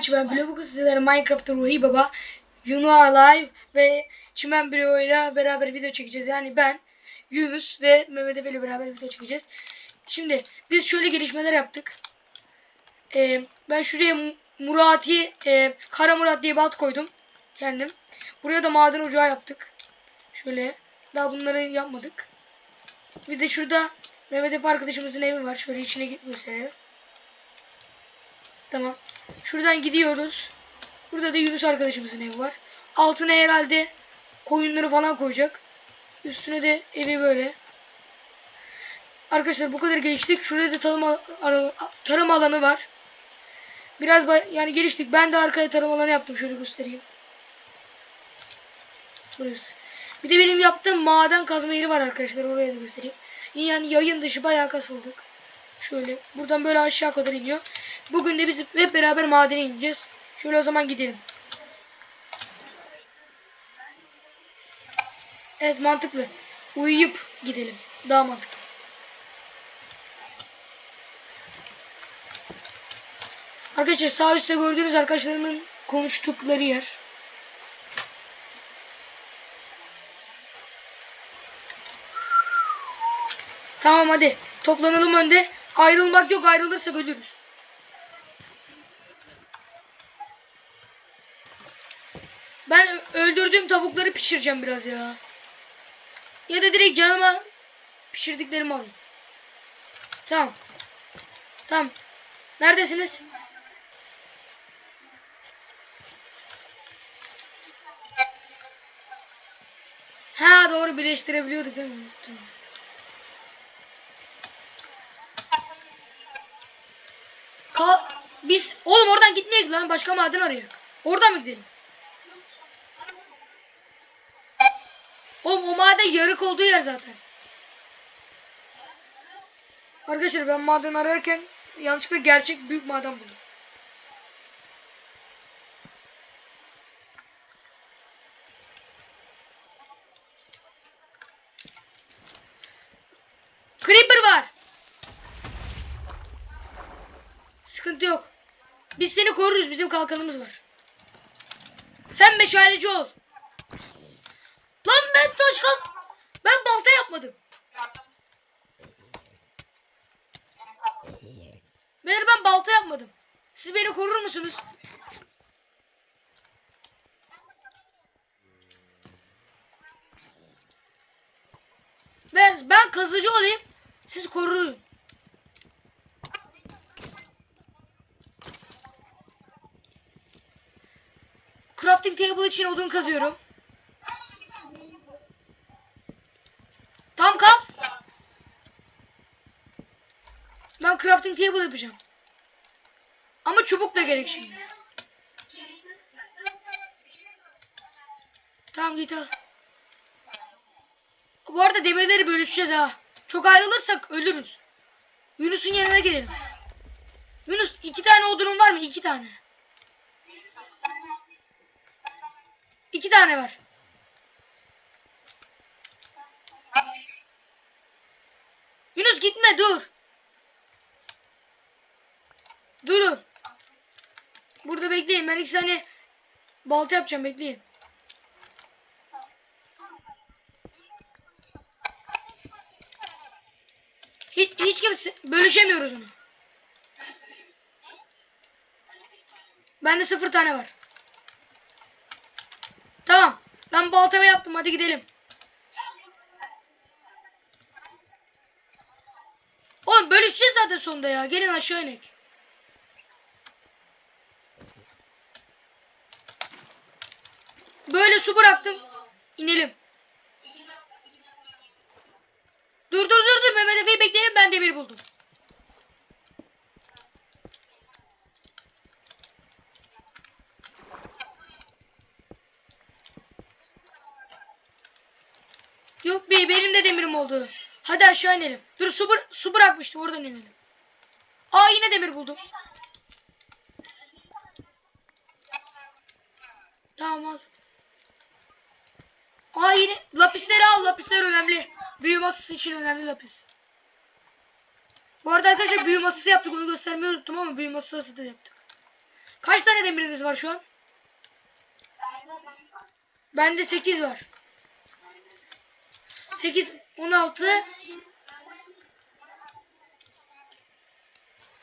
Ben Çimen Blo. Bugün sizlere Minecraft'ta Ruhi Baba, Yuno Alive ve Çimen Blo ile beraber video çekeceğiz. Yani ben, Yunus ve Mehmet Efe ile beraber video çekeceğiz. Şimdi biz şöyle gelişmeler yaptık. Ee, ben şuraya Mu- Murati, e, Kara Murat diye balt koydum. Kendim. Buraya da maden ocağı yaptık. Şöyle. Daha bunları yapmadık. Bir de şurada Mehmet Efe arkadaşımızın evi var. Şöyle içine gösterelim. Tamam. Şuradan gidiyoruz. Burada da Yunus arkadaşımızın evi var. Altına herhalde koyunları falan koyacak. Üstüne de evi böyle. Arkadaşlar bu kadar geliştik. Şurada da tarım, tarım alanı var. Biraz yani geliştik. Ben de arkaya tarım alanı yaptım. Şöyle göstereyim. Burası. Bir de benim yaptığım maden kazma yeri var arkadaşlar. Oraya da göstereyim. Yani yayın dışı bayağı kasıldık. Şöyle. Buradan böyle aşağı kadar iniyor. Bugün de biz hep beraber madene ineceğiz. Şöyle o zaman gidelim. Evet mantıklı. Uyuyup gidelim. Daha mantıklı. Arkadaşlar sağ üstte gördüğünüz arkadaşlarımın konuştukları yer. Tamam hadi toplanalım önde. Ayrılmak yok ayrılırsak ölürüz. Tavukları pişireceğim biraz ya. Ya da direkt canıma pişirdiklerimi alayım. Tamam. Tamam. Neredesiniz? Ha doğru birleştirebiliyorduk değil mi? Unuttum. Ka biz oğlum oradan gitmeyek lan başka maden arayalım. Oradan mı gidelim? Maden yarık olduğu yer zaten. Arkadaşlar ben maden ararken yanlışlıkla gerçek büyük maden buldum. Creeper var. Sıkıntı yok. Biz seni koruruz. Bizim kalkanımız var. Sen meşaleci ol. Lan ben taş kaz... Ben balta yapmadım. Beyler ben balta yapmadım. Siz beni korur musunuz? Ben, ben kazıcı olayım. Siz korurun. Crafting table için odun kazıyorum. Tam kaz. Ben crafting table yapacağım. Ama çubuk da gerek şimdi. Tamam git al. Bu arada demirleri bölüşeceğiz ha. Çok ayrılırsak ölürüz. Yunus'un yanına gidelim. Yunus iki tane odunun var mı? İki tane. İki tane var. Yunus gitme dur. Durun. Burada bekleyin. Ben iki tane balta yapacağım. Bekleyin. Hiç, hiç kimse bölüşemiyoruz onu. Bende sıfır tane var. Tamam. Ben baltamı yaptım. Hadi gidelim. Oğlum bölüşeceğiz zaten sonunda ya. Gelin aşağı inek. Böyle su bıraktım. İnelim. Dur dur dur dur Mehmet Efe'yi bekleyelim ben demir buldum. Yok be benim de demirim oldu. Hadi aşağı inelim. Dur su, bır- su bırakmıştım oradan inelim. Aa yine demir buldum. Tamam al. Aa yine lapisleri al lapisler önemli. Masası için önemli lapis. Bu arada arkadaşlar büyü masası yaptık onu göstermeyi unuttum ama büyü masası da yaptık. Kaç tane demiriniz var şu an? Bende 8 var. 8, 16,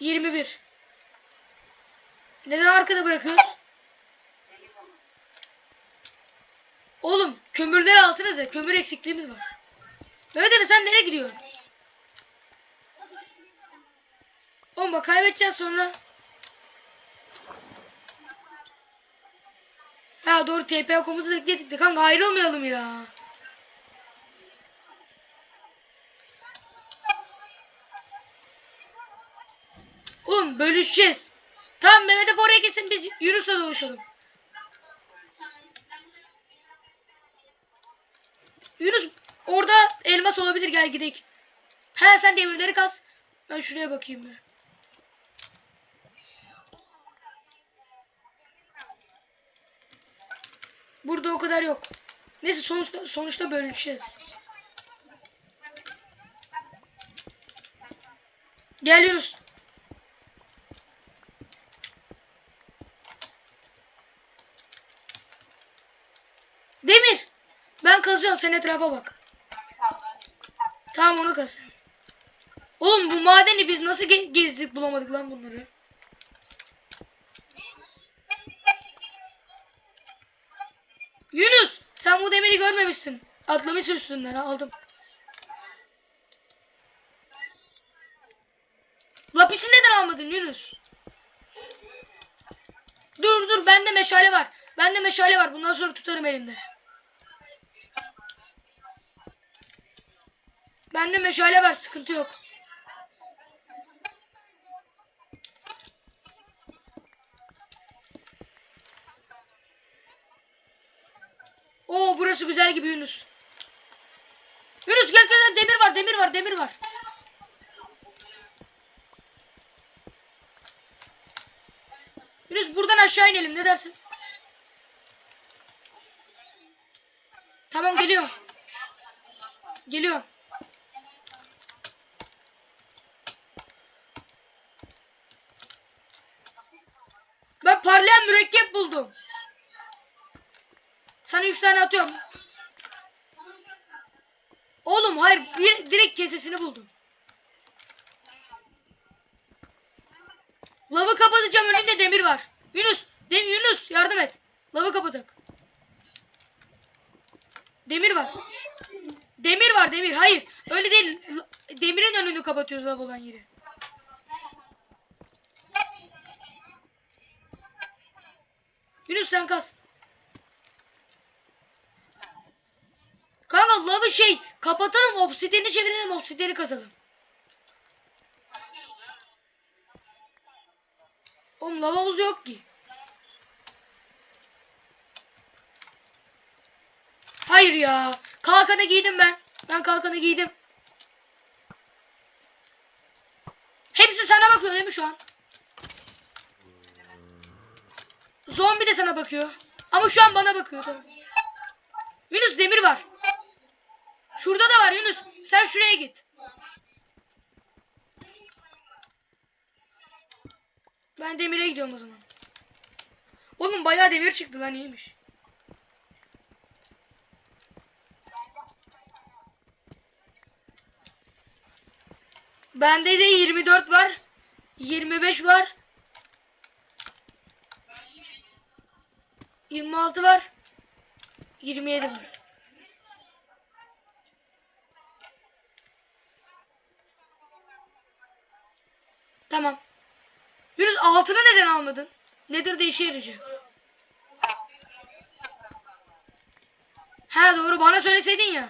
21. Neden arkada bırakıyoruz? Oğlum kömürleri alsanıza. Kömür eksikliğimiz var. Abi sen nereye gidiyorsun? Oğlum kaybedeceğiz sonra. Ha doğru TPA komutu ekledik kanka ayrılmayalım ya. Oğlum bölüşeceğiz. Tamam Mehmet Efe oraya gitsin biz Yunus'la doğuşalım. Yunus elmas olabilir gel gidelim. He sen demirleri kas. Ben şuraya bakayım bir. Burada o kadar yok. Neyse sonuçta sonuçta bölüşeceğiz. Gel. Demir. Ben kazıyorum sen etrafa bak. Tamam onu kaz. sen. Oğlum bu madeni biz nasıl ge- gezdik bulamadık lan bunları. Yunus sen bu demiri görmemişsin. Atlamışsın üstünden aldım. Lapisi neden almadın Yunus? Dur dur bende meşale var. Bende meşale var. Bundan sonra tutarım elimde. Bende meşale var. Sıkıntı yok. Oo burası güzel gibi Yunus. Yunus gel gel demir var demir var demir var. Yunus buradan aşağı inelim ne dersin? Tamam geliyorum. Geliyorum. Ben parlayan mürekkep buldum. Sana üç tane atıyorum. Oğlum hayır bir kesesini buldum. Lavı kapatacağım önünde demir var. Yunus, de Yunus yardım et. Lavı kapatak. Demir var. Demir var demir. Hayır. Öyle değil. Demirin önünü kapatıyoruz lav olan yeri. Yunus sen kas. Kanka lavı şey kapatalım obsidiyeni çevirelim obsidiyeni kazalım. Oğlum lava havuzu yok ki. Hayır ya. Kalkanı giydim ben. Ben kalkanı giydim. Hepsi sana bakıyor değil mi şu an? Zombi de sana bakıyor. Ama şu an bana bakıyor tamam. Yunus demir var. Şurada da var Yunus. Sen şuraya git. Ben demire gidiyorum o zaman. Oğlum bayağı demir çıktı lan iyiymiş. Bende de 24 var. 25 var. 26 var. 27 var. Tamam. Yunus altını neden almadın? Nedir de işe yarayacak? Ha doğru bana söyleseydin ya.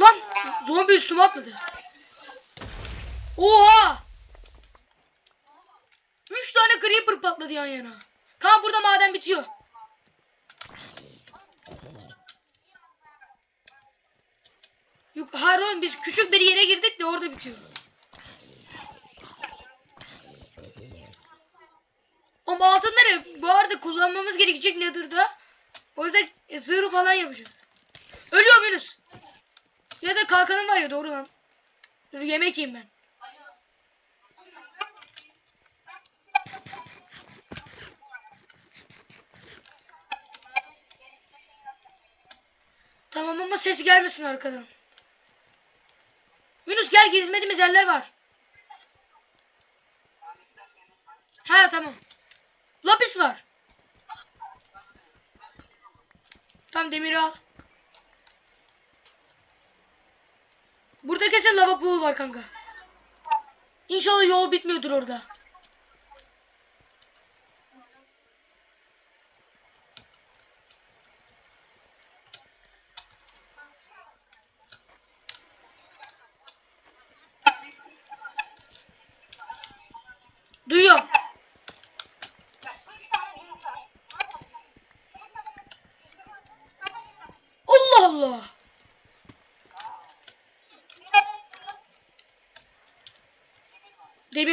Lan zombi üstüme atladı. Oha! Üç tane creeper patladı yan yana. Tamam burada maden bitiyor. Yok hayır oğlum biz küçük bir yere girdik de orada bitiyor. Kanka kullanmamız gerekecek Nether'da. O yüzden e, zırh falan yapacağız. Ölüyorum Yunus. Ya da kalkanım var ya doğru lan. Dur yemek yiyeyim ben. Tamam ama sesi gelmesin arkadan. Yunus gel gezmediğimiz yerler var. Ha tamam. Lapis var. Tam demiri al. Burada kesin lava pool var kanka. İnşallah yol bitmiyordur orada.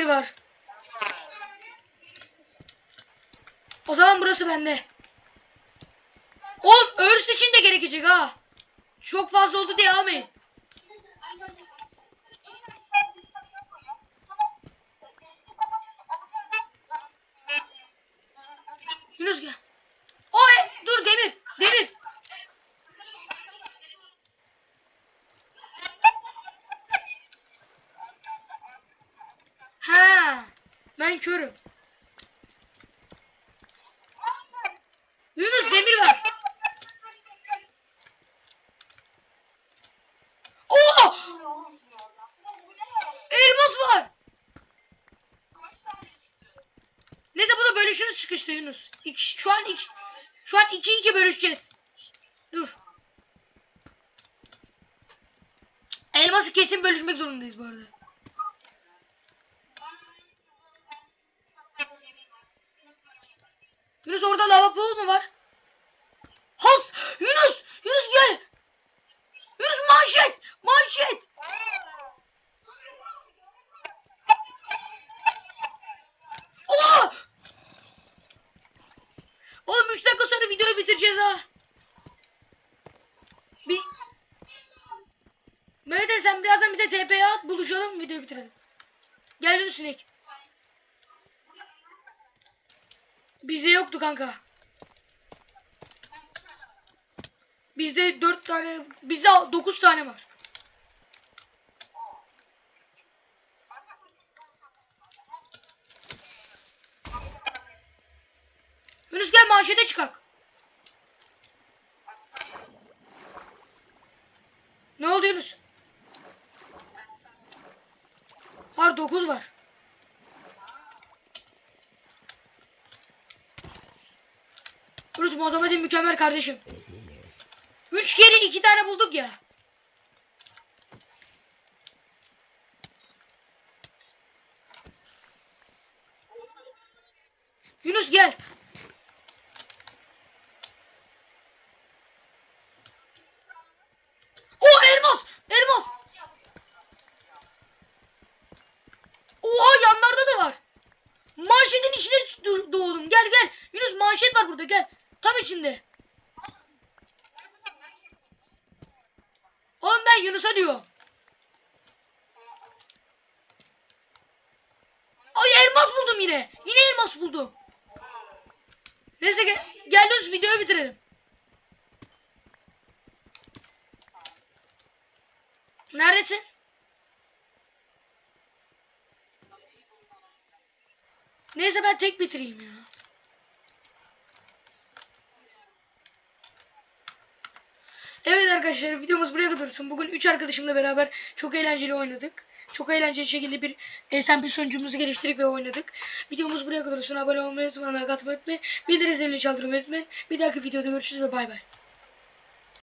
Var. O zaman burası bende. Oğlum örs için de gerekecek ha. Çok fazla oldu diye almayın. Yunus gel. Oy dur demir. Demir. Ha, ben körüm. Yunus demir ver. Oo! Elmas var. Neyse bu da bölüşürüz çıkışta Yunus. İki, şu an iki, şu an iki iki bölüşeceğiz. Dur. Elması kesin bölüşmek zorundayız bu arada. Yunus orada lava pool mu var? Has! Yunus! Yunus gel! Yunus manşet! Manşet! Oha! Oğlum 3 bitireceğiz ha. Bir... Mehmet Ali sen birazdan bize TP'ye at buluşalım videoyu bitirelim. Gel Yunus sinek. Bizde yoktu kanka. Bizde 4 tane, bizde 9 tane var. Yunus gel manşete çıkak. Ne oldu Yunus? Har 9 var. Yunus matematik mükemmel kardeşim. Üç kere iki tane bulduk ya. Yunus gel. O elmas! Elmas! Oha yanlarda da var. Manşetin içine do- doğdum. Gel gel. Yunus manşet var burada gel. Tam içinde. Oğlum ben Yunus'a diyorum. Ay elmas buldum yine. Yine elmas buldum. Neyse gel, gel Yunus videoyu bitirelim. Neredesin? Neyse ben tek bitireyim ya. Evet arkadaşlar videomuz buraya kadar olsun. Bugün 3 arkadaşımla beraber çok eğlenceli oynadık. Çok eğlenceli şekilde bir SMP sonucumuzu geliştirdik ve oynadık. Videomuz buraya kadar olsun. Abone olmayı unutmayın. Like atmayı unutmayın. Bildirim zilini çaldırmayı unutmayın. Bir dahaki videoda görüşürüz ve bay bay.